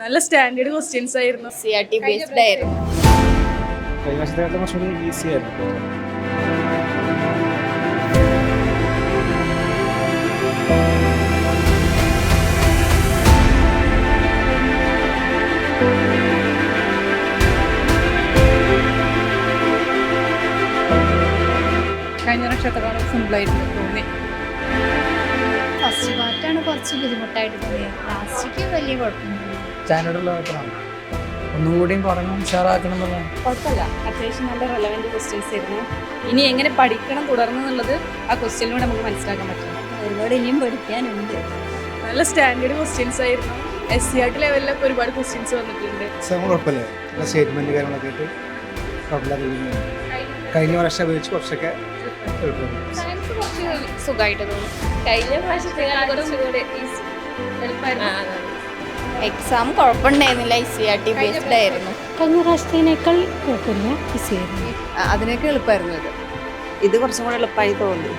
നല്ല standard questions ആയിരുന്നു. C R T based ആയിരുന്നു. കഴിഞ്ഞ നക്ഷത്രമാണ് കുറച്ചുകൂടി ഈസി ആയിരുന്നു. കഴിഞ്ഞ വർഷത്തെക്കാളും സിമ്പിളായിരുന്നു തോന്നി. ഫസ്റ്റ് പാർട്ടാണ് കുറച്ച് ബുദ്ധിമുട്ടായിട്ട് തോന്നിയത്. ലാസ്റ്റിക്ക് വലിയ കുഴപ്പമൊന്നുമില്ല. സ്റ്റാൻഡേർഡുള്ള പേപ്പറാണ് ഒന്നുകൂടിയും പഠനം ഉഷാറാക്കണം എന്നുള്ളതാണ്. കുഴപ്പമില്ല. അത്യാവശ്യം നല്ല റെലവെന്റ് ക്വസ്റ്റ്യൻസ് ആയിരുന്നു. ഇനി എങ്ങനെ പഠിക്കണം തുടർന്ന് എന്നുള്ളത് ആ ക്വസ്റ്റ്യനിലൂടെ നമുക്ക് മനസ്സിലാക്കാൻ പറ്റും. ഒരുപാട് ഇനിയും പഠിക്കാനുണ്ട്. നല്ല സ്റ്റാൻഡേർഡ് ക്വസ്റ്റ്യൻസ് ആയിരുന്നു. എസ് സി ആർട്ട് ലെവലിലൊക്കെ ഒരുപാട് ക്വസ്റ്റ്യൻസ് വന്നിട്ടുണ്ട്. എക്സാം കുഴപ്പമില്ല നല്ല സ്റ്റേറ്റ്മെന്റ് കാര്യങ്ങളൊക്കെ ആയിട്ട് കുഴപ്പമില്ലാത്ത കഴിഞ്ഞ വർഷം അപേക്ഷിച്ച് കുറച്ചൊക്കെ സയൻസ് കുറച്ച് സുഖമായിട്ട് തോന്നുന്നു കഴിഞ്ഞ പ്രാവശ്യത്തെ കുറച്ചുകൂടെ easy exam കുഴപ്പമുണ്ടായിരുന്നില്ല I C R T based ആയിരുന്നു. കഴിഞ്ഞ പ്രാവശ്യത്തിനേക്കാൾ കുഴപ്പമില്ല ഈസിയായിരുന്നു അതിനൊക്കെ എളുപ്പമായിരുന്നു ഇത് ഇത് കുറച്ചും കൂടെ എളുപ്പമായി തോന്നി.